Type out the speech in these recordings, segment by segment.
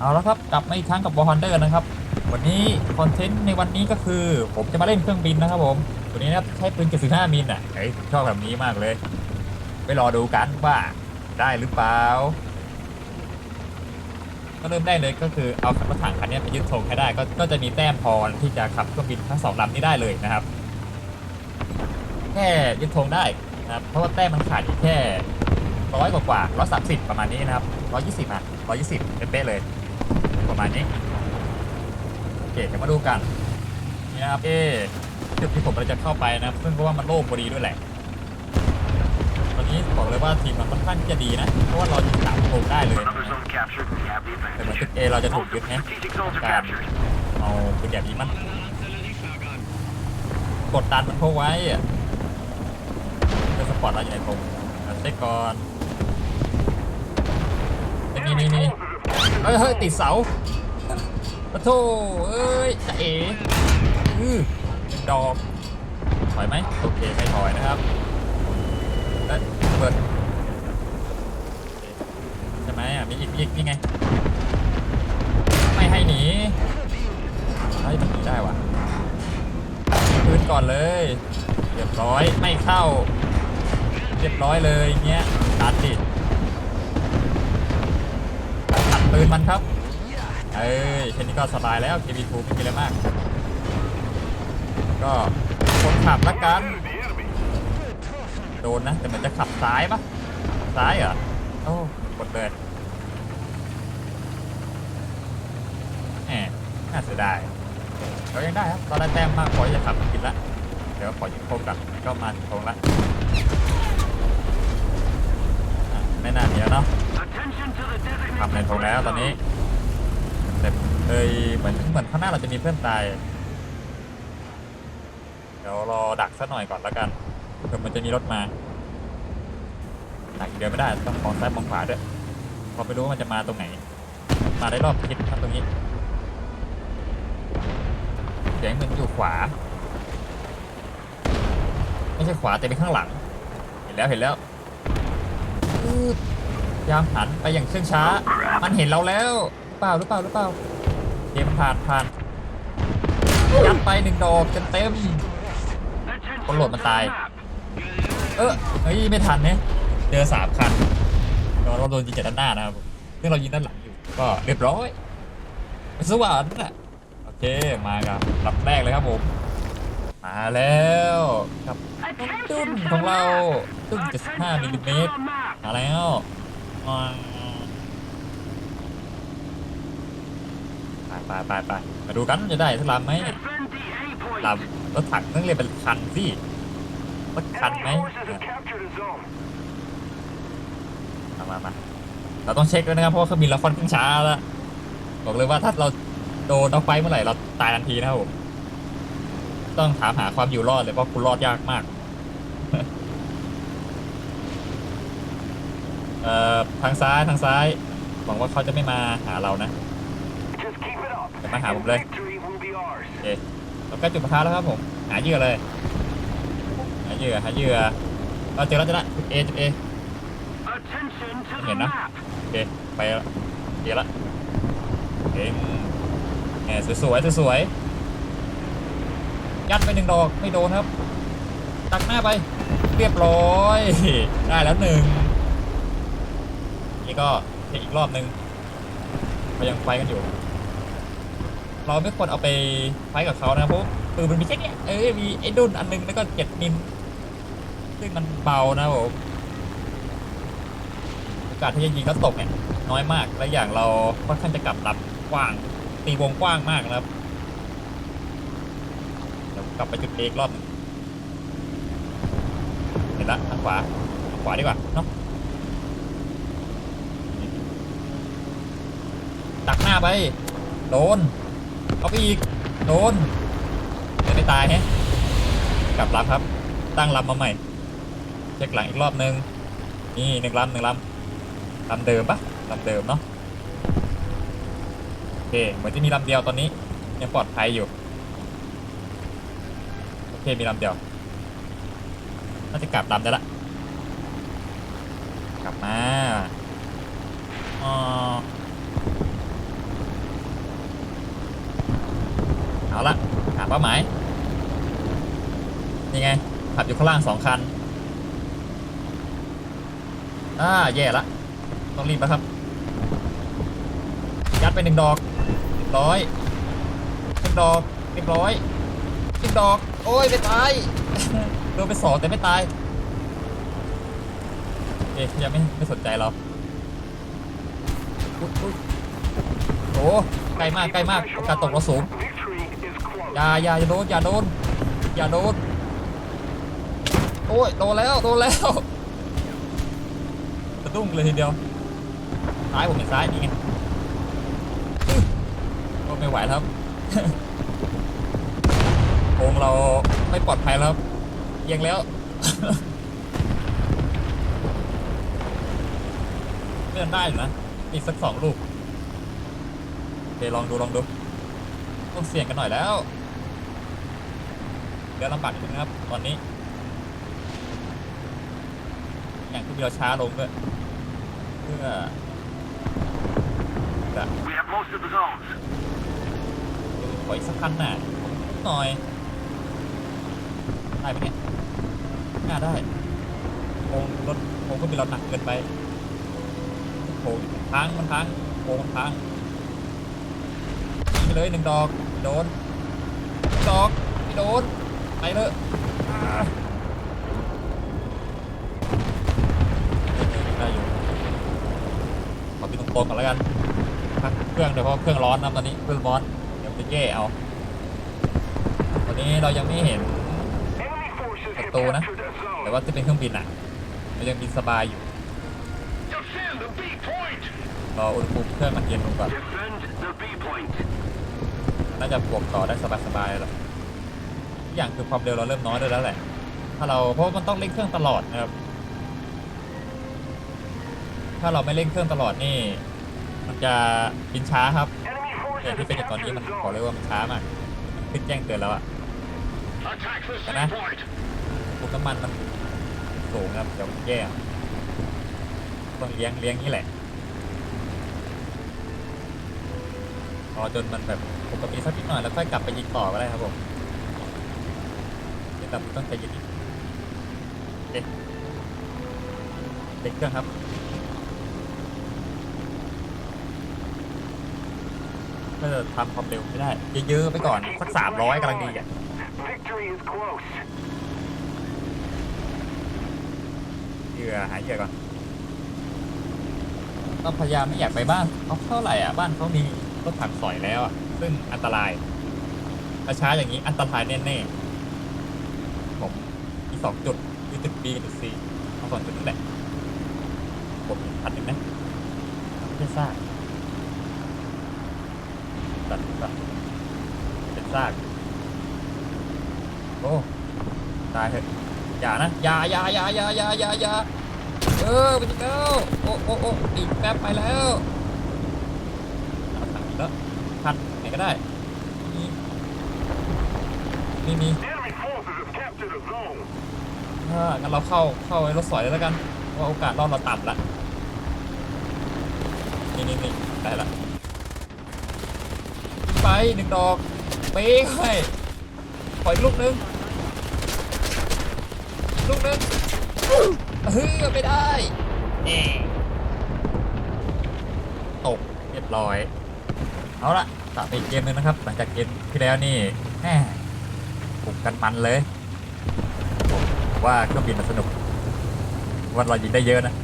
เอาละครับกลับมาอีกครั้งกับ War Hunter นะครับ วันนี้คอนเทนต์ในวันนี้ก็คือ ผมจะมาเล่นเครื่องบินนะครับผมตัวนี้นะใช้ปืน75มิลอะเฮ้ยชอบแบบนี้มากเลย ไปรอดูกันว่าได้หรือเปล่าก็เริ่มได้เลยก็คือเอารถถังคันนี้ไปยึดธงให้ได้ก็ก็จะมีแต้มพอที่จะขับเครื่องบินทั้งสองลำนี้ได้เลยนะครับ แค่ยึดธงได้นะครับเพราะว่าแต้มมันขาดอยู่แค่ร้อยกว่าร้อยสามสิบประมาณนี้นะครับร้อยยี่สิบอะร้อยยี่สิบเป๊ะเลย ประมาณนี้ โอเคเดี๋ยวมาดูกัน นี่นะครับเอ๊ะจุดที่ผมเราจะเข้าไปนะครับซึ่งเพราะว่ามันโล่งพอดีด้วยแหละตอนนี้บอกเลยว่าทีมมันค่อนข้างที่จะดีนะ เพราะว่าเราอยู่สามโถงได้เลย Another zone captured. We have the แต่เหมือน advantage. จุดเอเราจะถูกยึดนะ Strategic zones are การ captured. เอาปืนแบบนี้มันกดดันมันเข้าไว้อะเจอสปอร์ตเราอยู่ในตรงเช็คก่อนเอ้ยนี่นี่นี่ เฮ้ยเฮ้ยติดเสาปะโถเอ้ยจะเอ๋อือดอกถอยไหมโอเคไม่ถอยนะครับเอ้ยเปิดใช่ไหมอะมีอีกมีอีกนี่ไงไม่ให้หนีเฮ้ยมันหนีได้วะปืนก่อนเลยเรียบร้อยไม่เข้า เรียบร้อยเลยเงี้ยตัดดิด ปืนมันครับ เอ้ยแค่นี้ก็สบายแล้ว KB2 ไม่มีอะไรมาก ก็คนขับละกัน โดนนะ แต่เหมือนจะขับซ้ายปะซ้ายเหรอ โอ้กดเลยแหมน่าเสียดายเรายังได้ครับเราได้แต้มมากพอที่จะขับกินละ เดี๋ยวขอยิงโค้งกลับก็มาถึงโค้งละ ไม่น่าเดียวเนาะทำในโค้งแล้วตอนนี้แต่เอ้ยเหมือนเหมือนข้างหน้าเราจะมีเพื่อนตาย เดี๋ยวรอดักสักหน่อยก่อนแล้วกันเผื่อมันจะมีรถมาดักเดียวไม่ได้ต้องมองซ้ายมองขวาด้วยเพราะไม่รู้ว่ามันจะมาตรงไหน มาได้รอบทิศครับตรงนี้เสียงมันอยู่ขวา ไม่ใช่ขวาแต่เป็นข้างหลัง เห็นแล้วเห็นแล้ว อืดพยายามหันไปอย่างเชื่องช้า มันเห็นเราแล้วหรือเปล่าหรือเปล่าหรือเปล่าเกมผ่านผ่านยัดไปหนึ่งดอกเต็มเต็ม Attention Con lột mà to tài. the map. ๆเออเฮ้ยไม่ทันเนี่ยเจอสามคันเราเราโดนยิงจากด้านหน้านะครับผมซึ่งเรายิงด้านหลังอยู่ ก็เรียบร้อยสวรรค์น่ะโอเคมาครับลำแรกเลยครับผม มาแล้วกับ Attention ตุ้นของเรา map. ตุ้น75มิลลิเมตรมาแล้วไปไปไปไปมาดูกันจะได้สักลำไหมลำรถถังต้องเรียกเป็นคันสิรถคันไหมมามามาเราต้องเช็คด้วยนะครับเพราะว่าเครื่องบินเราค่อนข้างช้าแล้วบอกเลยว่าถ้าเราโดนเอาไฟเมื่อไหร่เราตายทันทีนะครับต้องถามหาความอยู่รอดเลยเพราะคุณรอดยากมาก เอ่อทางซ้ายทางซ้ายหวังว่าเขาจะไม่มาหาเรานะ Just keep it up. จะมาหาผมเลย Victory will be ours. โอเคเราใกล้จุดประทัดแล้วครับผมหาเหยื่อเลยหาเหยื่อหาเหยื่อเราเจอแล้วเจอแล้วจุดเอจุดเอ Attention to the Hiện đó. map. โอเคไปแล้วเดี๋ยวละเก่งแหมสวยๆสวยๆยัดไปหนึ่งดอกไม่โดนครับตักหน้าไปเรียบร้อย ได้แล้วหนึ่งนี่ ก็เทคอีกรอบนึงเรายังไฟกันอยู่ เราไม่ควรเอาไปไฟกับเขานะเพราะปืนมันมีแค่เนี้ยเอ้ยมีไอ้ดุนอันหนึงแล้วก็เจ็ดมิลซึ่งมันเบานะผมโอกาสที่จะยิงแล้วตกเนี่ยน้อยมากและอย่างเราค่อนข้างจะกลับรับกว้าง ตีวงกว้างมากนะครับเดี๋ยวกลับไปจุดเอกรอบนึงเห็นละทางขวาทางขวาดีกว่าเนาะ ตักหน้าไป โดน เอาไปอีก โดนเดี๋ยวไม่ตายแฮะ กลับลำครับ ตั้งลำมาใหม่ เช็คหลังอีกรอบนึง นี่หนึ่งลำหนึ่งลำลำเดิมปะลำเดิมเนาะ โอเค เหมือนจะมีลำเดียวตอนนี้ ยังปลอดภัยอยู่ โอเค มีลำเดียว น่าจะกลับลำได้ละ กลับมาอ๋อ เอาละหาเป้าหมายนี่ไงขับอยู่ข้างล่างสองคันอ่าแย่ละต้องรีบแล้วครับ ยัดไปหนึ่งดอกร้อยหนึ่งดอกเรียบร้อยหนึ่งดอก โอ้ยไม่ตายโดนไปสองแต่ไม่ตายเอ๊ะยังไม่ไม่สนใจเราอุ๊ยอุ๊ยโอ้ใกล้มากใกล้มากโอกาสตกเราสูง อย่าอย่าอย่าโดนอย่าโดนอย่าโดนโอ้ยโดนแล้วโดนแล้วสะดุ้งเลยทีเดียวซ้ายผมเห็นซ้ายนี่ไงอึ๊ะโอ้ไม่ไหวแล้วครับโองเราไม่ปลอดภัยแล้วครังแล้วเลื่อนได้อยู่นะอีกสักสองลูกโอเคลองดูลองดูต้องเสี่ยงกันหน่อยแล้ว เดี๋ยวลำบากนิดนึงนะครับ ตอนนี้ อย่างที่เราช้าลงด้วยเพื่อจะ We have most of the zones. ขออีกสักคันน่ะหน่อยได้ไหมเนี่ยน่าได้โค้งรถโค้งก็มีเราหนักเกินไปโค้งมันพังมันพังโค้งมันพังยิงไปเลยหนึ่งดอกโดนหนึ่งดอกไม่โดน ไปเลยอ่าได้อยู่ขอไปตรงๆก่อนแล้วกันพักเครื่องเดี๋ยวเพราะเครื่องร้อนนะตอนนี้เครื่องร้อนเดี๋ยวจะแย่เอาตอนนี้เรายังไม่เห็น Enemy forces have Ito na. captured a zone. แต่ว่าที่เป็นเครื่องบินอะมันยังบินสบายอยู่รออุณหภูมิเครื่องมันเย็นลงก่อนน่าจะบวกต่อได้สบายๆแล้ว อย่างคือความเร็วเราเริ่มน้อยด้วยแล้วแหละ ถ้าเราเพราะว่ามันต้องเร่งเครื่องตลอดนะครับ ถ้าเราไม่เร่งเครื่องตลอดนี่ มันจะบินช้าครับแต่ที่เป็นอย่างตอนนี้มันขอเลยว่ามันช้ามากขึ้นแจ้งเตือนแล้วอะ Attack the Cái này. point. พวกน้ำมันมันสูงครับเดี๋ยวมันแย่ต้องเลี้ยงเลี้ยงนี่แหละรอจนมันแบบปกติสักนิดหน่อยแล้วค่อยกลับไปยิงต่อก็ได้ครับผม เดี๋ยวกลับต้องใจเย็นอีกเด็กเด็กเครื่องครับก็จะทำความเร็วไม่ได้ เยอะๆไปก่อนสักสามร้อยกำลังดีอะ Victory is close. เหยื่อหายเหยื่อก่อนต้องพยายามไม่อยากไปบ้านเขาเท่าไหร่อะบ้านเขามีรถถังสอยแล้วอะซึ่งอันตรายถ้าช้าอย่างนี้อันตรายแน่ๆ สองจุดมีจุด B จุด C เอาสองจุดนั่นแหละผมอันหนึ่งนะไม่ใช่ซากตัดตัดเป็นซากโอ้ตายเถอะอย่านะอย่าอย่าอย่าอย่าอย่าอย่าอย่าเออไปจิงแล้วโอ้โอ้โอ้อีกแป๊บไปแล้วเอาถังอีกแล้วพันไหนก็ได้มีมีมี ถ้างั้นเราเข้าเข้าไอ้รถสอยเลยแล้วกันว่าโอกาสรอดเราต่ำละนี่นี่นี่ได้ละไปหนึ่งดอกเป๊กให้ปล่อยลูกนึงลูกนึงเฮ้ยไม่ได้แหน่ตกเรียบร้อย เอาละกลับไปอีกเกมหนึงนะครับ หลังจากเกมที่แล้วนี่แหมบุกกันมันเลย ผมว่าเครื่องบินมันสนุกว่าเรายิงได้เยอะนะ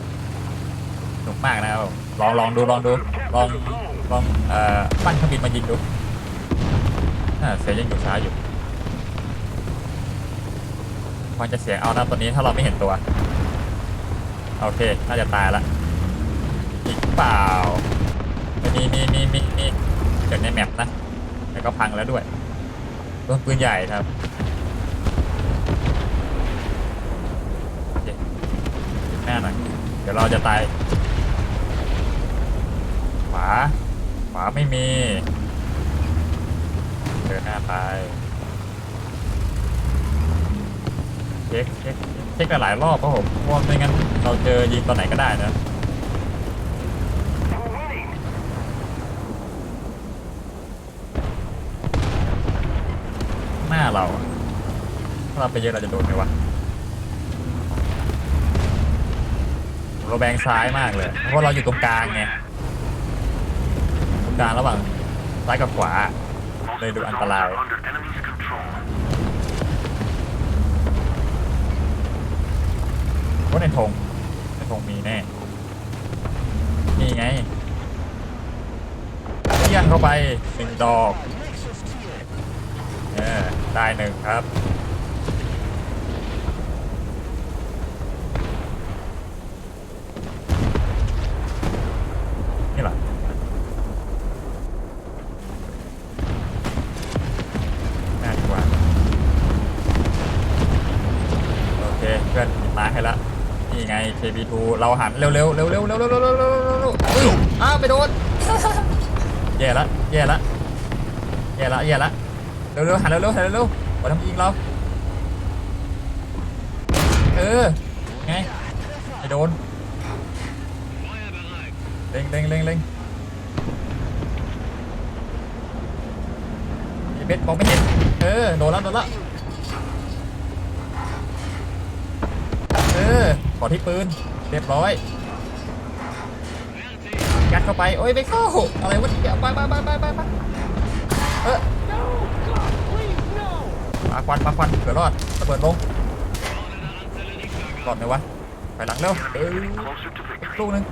สนุกมากนะครับลองลองดูลองดูลองลองเอ่อปั้นเครื่องบินมายิงดูเสียงยังอยู่ช้าอยู่มันจะเสียงเอานะตอนนี้ถ้าเราไม่เห็นตัว โอเค น่าจะตายละอีกเปล่ามีมีมีมีมีเกิดในแมปนะแล้วก็พังแล้วด้วยโดนปืนใหญ่ครับโอเคห น้าหน่อยเดี๋ยวเราจะตายขวาขวาไม่มีเดินหน้าไปเช็คเช็คเช็คกันหลายรอบเพราะผมเพราะว่าไม่งั้นเราเจอยิงตอนไหนก็ได้นะ We're winning. เราถ้าเราไปเยอะเราจะโดนไหมวะ ราแบงซ้ายมากเลย เพราะเราอยู่ตรงกลางไงตรงกลางระหว่างซ้ายกับขวา Most They of do the zones antalai. are under enemy's control. เพราะในธงในธงมีแน่ นี่ไงเลี้ยงเข้าไปหนึ่งดอก เออได้หนึ่งครับ นี่เหรอน่าจะว่าโอเค เพื่อนมาให้ละนี่ไง KB2 เราหันเร็วๆเร็วๆเร็วๆเร็วๆเร็วๆเร็วๆเร็วๆเร็วๆเร็วๆอ้าวไปโดน แย่ละแย่ละแย่ละแย่ละเร็วๆหันเร็วๆหันเร็วๆมาทำยิงเราเออไงไอโดนเล็งเล็งเล็งเล็งไอเบ็ดมองไม่เห็นเออโดนแล้วโดนแล้ว เออขอที่ปืน เรียบร้อยยัดเข้าไป โอ้ยไม่เข้า อะไรวะเนี่ยไปไปไปไปไปไปเออปาควันปาควันเผื่อรอดระเบิดลงรอดไหมวะ ไปหลังเร็วเออลูกนึง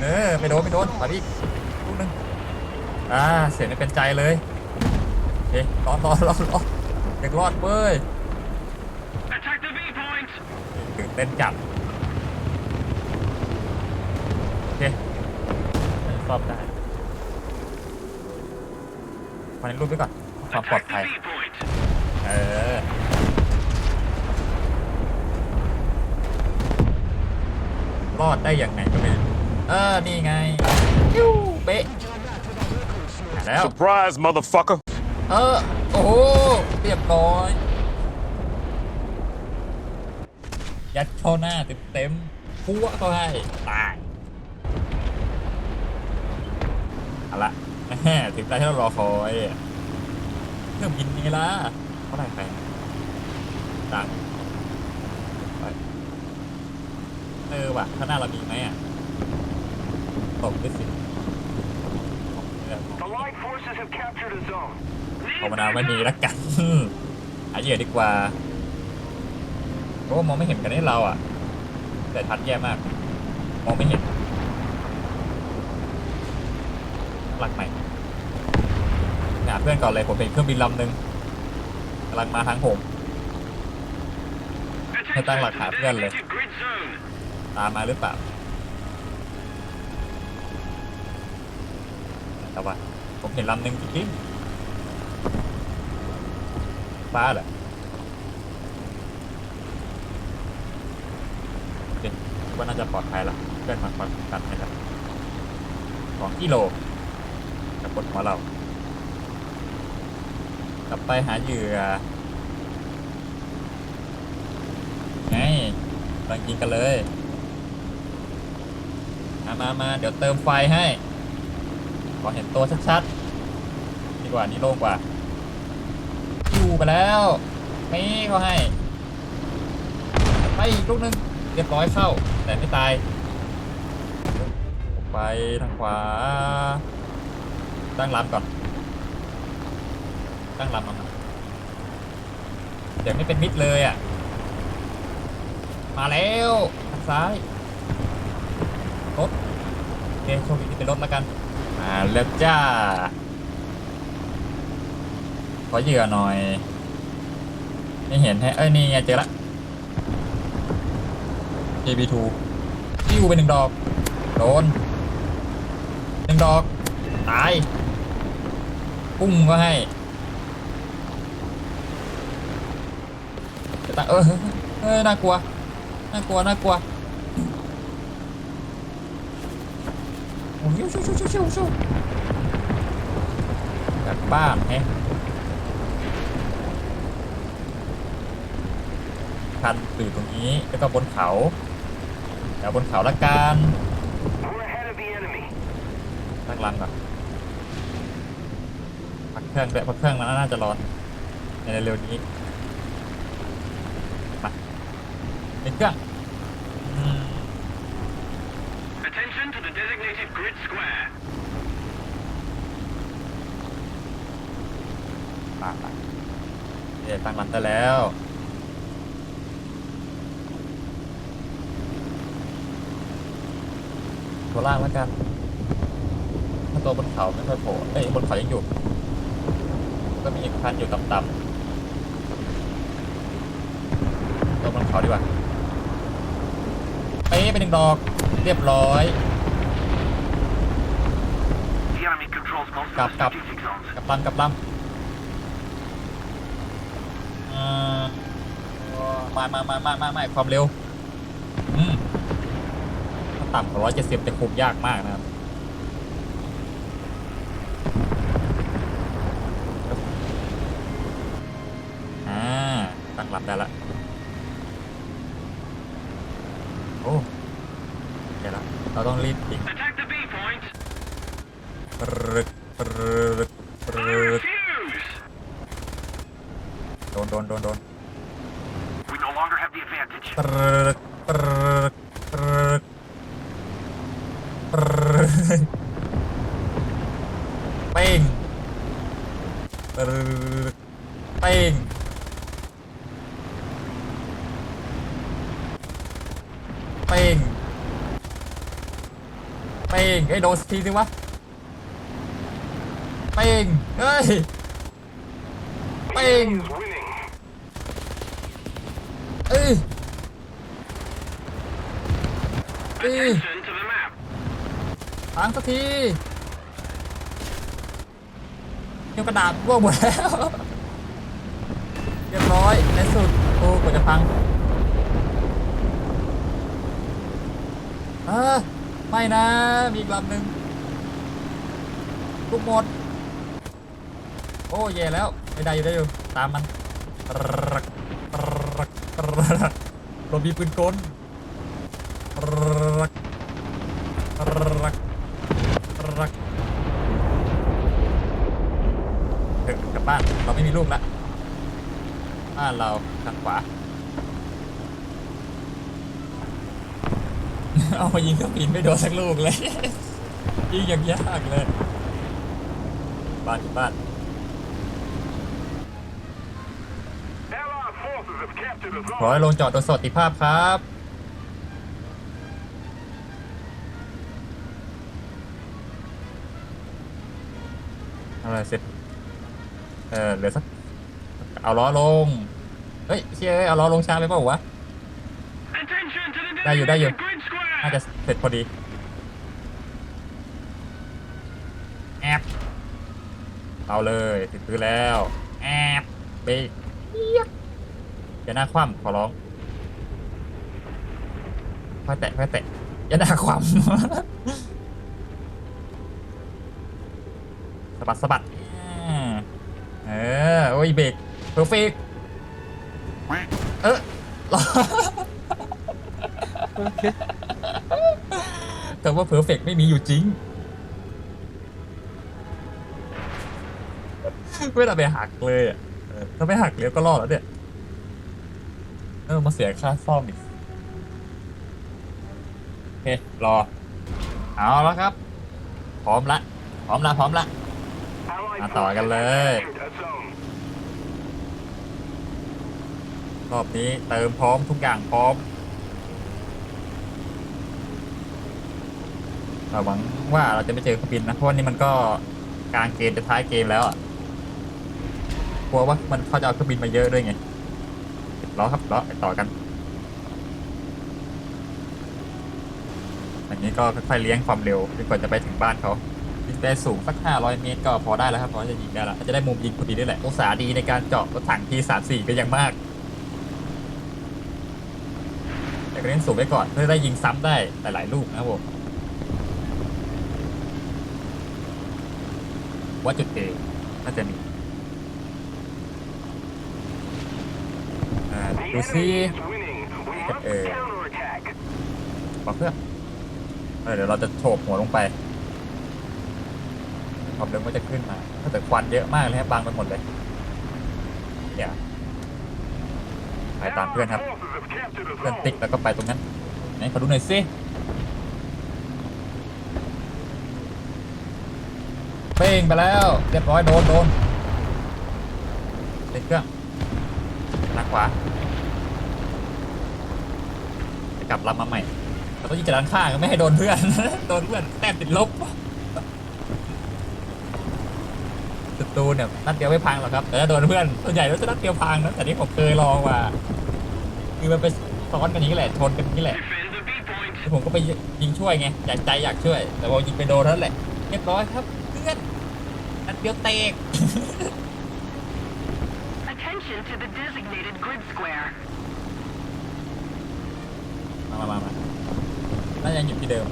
เออไม่โดนไม่โดนไปอีกลูกนึงอ่าเสียงไม่เป็นใจเลยโอเครอดรอดรอดรอดเด็กรอดเว้ย Attack the V point! ตื่น เต้นจัดโอเครอบได้มาในรูปไว้ก่อนความปลอด Attack ภัย the V point! เออรอดได้ยังไงก็ไม่รู้เออ นี่ไงปิ้วเป๊ะหาแล้ว Surprise, motherfucker. เออ โอ้โหเรียบร้อย ยัดเข้าหน้าเต็มเต็มๆพัวเขาให้ตายเอาละแม่ถึงตาที่เรารอคอยเครื่องบินนี่ละเท่าไหร่ไปตังค์ไปเออว่ะข้างหน้าเรามีไหมอะตกด้วยสิเออ The Allied forces have captured a zone. ภาวนาไม่มีละกันหาเหยื่อดีกว่า เพราะว่ามองไม่เห็นกันนี่เราอะ แต่ทัดแย่มาก มองไม่เห็น หลักใหม่หาเพื่อนก่อนเลยผมเป็นเครื่องบินลำหนึ่งกำลังมาทางผม Attention tăng to lạc the hạt gần này. designated grid zone. ตามมาหรือเปล่าแต่ว่าผมเห็นลำหนึ่งจริงๆฟ้าเหรอโอเคคิด ว่าน่าจะปลอดภัยละเพื่อนมาคอยกันให้ละสองกิโลกับบนหัวเรา กลับไปหาเหยื่อไงลังยิงกันเลย มามามาเดี๋ยวเติมไฟให้ ขอเห็นตัวชัดๆ ดีกว่านี่โล่งกว่าอยู่ไปแล้วนี่เขาให้ ไปอีกลูกหนึงเรียบร้อยเข้า แต่ไม่ตาย ไปทางขวา ตั้งลำก่อน ตั้งลำมาหน่อยเดี๋ยวไม่เป็นมิดเลยอะ มาแล้วทางซ้าย รถโอเคโชคดีที่เป็นรถแล้วกัน มาแล้วจ้า ขอเหยื่อหน่อย ไม่เห็นให้เอ้ย นี่ไงเจอละ JB2 จิ้วไปหนึ่งดอก โดนหนึ่งดอก ตายปุ้งก็ให้จะตายเออเฮ้ยน่ากลัว น่ากลัว น่ากลัวโอ้ยชิวชิวชิวชิวชิวแบบบ้านแฮะคันอยู่ตรงนี้แล้วก็บนเขาเดี๋ย วบนเขาละกัน We're ahead of the enemy. ตั้งรังก่อนเครื่องด้วยเพราะเครื่องมันน่าจะร้อนในเร็วๆนี้มาเป็นเครื่องอืม Attention to the designated grid square. ป่าไปเดี๋ยวตั้งลำได้แล้ว ตัวล่างแล้วกันถ้าตัวบนเขาไม่ค่อยโผล่เอ้ยบนเขายังอยู่ ก็มีอีกคันอยู่ต่ำๆตัวบนเขาดีกว่าเป๊ะเป็นหนึ่งดอกเรียบร้อย The enemy controls most Cop, of the cop. strategic zones. กับลำกลับลำมามามามามามาความเร็ว ต่ำกว่าร้อยเจ็ดสิบจะคุมยากมากนะครับอ่าตั้งรับได้ละโอ้เดี๋ยวละเราต้องรีบยิง Attack the B point. ปรึกปรึกป I รึก refuse. โดนโดนโดนโดน We no longer have the advantage. ปรึกปรึกปรึกปรึกเป้งปรึกเป้งเป้งเป้งเอ้ยโดนสักทีสิวะเป้งเฮ้ยเป้งเอ้ยเอ้ย Attention to the map. พังสักทีเกี่ยวกระดาษร่วงหมดแล้วเรียบร้อยในสุดโอ้กว่าจะพังเออ ไม่นะ มีอีกลำหนึ่งทุกหมด โอ้แย่แล้วไม่ได้อยู่ได้อยู่ ตามมันรักรักรักเรามีปืนกลกรักรักเถอะกลับบ้าน เราไม่มีลูกละบ้านเราทางขวา เอามายิงเครื่องบินไม่โดนสักลูกเลย ยิงอย่างยากเลยบ้านบ้าน ขอให้ลงจอดโดยสวัสดิภาพครับ อะไรเสร็จ เออเหลือสัก เอาล้อลง เฮ้ยเชี่ยเอ้ยเอาล้อลงช้าเลยเปล่าวะ ได้อยู่ได้อยู่ น่าจะเสร็จพอดีแอบเอาเลยติดพื้นแล้วแอบเบรกเอี๊ยกอย่าหน้าคว่ำขอร้องค่อยแตะค่อยแตะอย่าหน้าคว่ำสะบัดสะบัดเออโอ้ยเบรกเพอร์เฟกเออ แต่ว่าเพอร์เฟกไม่มีอยู่จริงไม่ได้ไปหักเลยอะถ้าไม่หักเลี้ยวก็รอดแล้วเนี่ย เออมาเสียค่าซ่อมอีกโอเครอ เอาแล้วครับ พร้อมละ พร้อมละ พร้อมละ มาต่อกันเลย รอบนี้เติมพร้อมทุกอย่างพร้อม เราหวังว่าเราจะไม่เจอเครื่องบินนะเพราะว่านี่มันก็กลางเกมจะท้ายเกมแล้วอะกลัวว่ามันเขาจะเอาเครื่องบินมาเยอะด้วยไงล้อครับล้อไปต่อกันอันนี้ก็ค่อยๆเลี้ยงความเร็วจนกว่าจะไปถึงบ้านเขายิงได้สูงสัก 500 เมตรก็พอได้แล้วครับพอจะยิงได้แล้วจะได้มุมยิงพอดีด้วยแหละองศาดีในการเจาะรถถังทีสามสี่ก็ยังมากแต่ก็เล่นสูงไว้ก่อนเพื่อได้ยิงซ้ำได้หลายๆลูกนะครับผม ว่าจุดเอน่าจะมีดู enemy ซิ is winning. We must Eh. counterattack. บอกเพื่อนเดี๋ยวเราจะโฉบหัวลงไปความเร็วก็จะขึ้นมาถ้าแต่ควันเยอะมากเลยครับบังไปหมดเลยเนี่ยไปตามเพื่อนครับ เพื่อนติ๊กแล้วก็ไปตรงนั้นไหนขอดูหน่อยสิ เป้งไปแล้ว เรียบร้อยโดนโดนติดเครื่องทางขวาจะกลับลำมาใหม่เราต้องยิงจากด้านข้างไม่ให้โดนเพื่อน โดนเพื่อนแต้มติดลบศัตรูเนี่ยนัดเดียวไม่พังหรอกครับ แต่ถ้าโดนเพื่อนส่วนใหญ่แล้วจะนัดเดียวพังนะแต่นี่ผมเคยลองว่าคือมันไปซ้อนกันนี้แหละชนกันนี้แหละผมก็ไปยิงช่วยไงอยากใจอยากช่วย แต่พอยิงไปโดนเท่านั้นแหละเรียบร้อยครับ พื่อนนัดเดียวเตก Attention to the designated grid square. มามามามาน่าจะยังอยู่ที่เดิม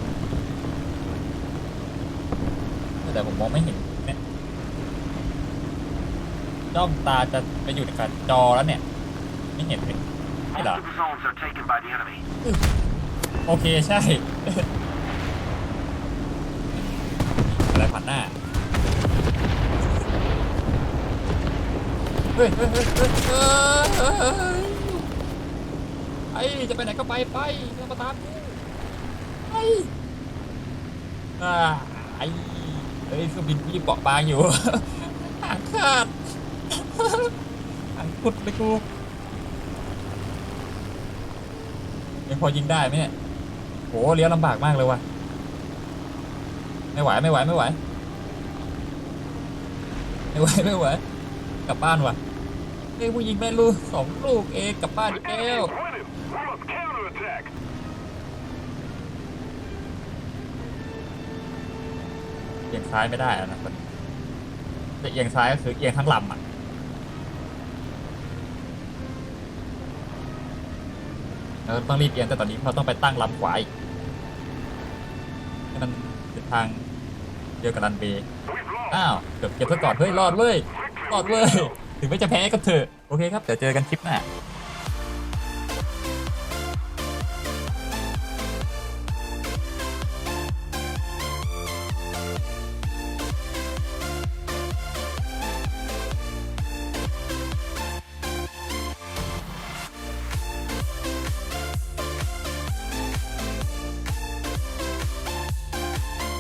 แต่ผมมองไม่เห็นเนี่ยจ้องตาจะไปอยู่ในการจอแล้วเนี่ย ไม่เห็นเลยไม่เหรอ the zones are taken by the enemy. โอเค ใช่ อะไรผ่านหน้า เฮ้ยเฮ้ยเฮ้ยเฮ้ยไอ้จะไปไหนก็ไปไปเรามาตามไอ้อ่าไอ้เฮ้ยเครื่องบินพี่เปาะบางอยู่หางขาดหางขุดเลยกูยังพอยิงได้ไหมเนี่ยโหเลี้ยวลำบากมากเลยว่ะไม่ไหวไม่ไหวไม่ไหวไม่ไหวไม่ไหวกลับบ้านว่ะ เอ้ยผู้ยิงแม่ลูกสองลูกเองกลับบ้านอีก The แล้วเอียงซ้ายไม่ได้แล้วนะจะเอียงซ้ายก็คือเอียงทั้งลำอะเราต้องรีบเอียงแต่ตอนนี้เราต้องไปตั้งลำขวาอีกให้มันเป็นทางเดียวกับรันเบย์อ้าวเกือบเก็บซะก่อนเฮ้ยรอดเว้ยรอดเว้ย ถึงไม่จะแพ้ก็เถอะ โอเคครับ เดี๋ยวเจอกันคลิปหน้า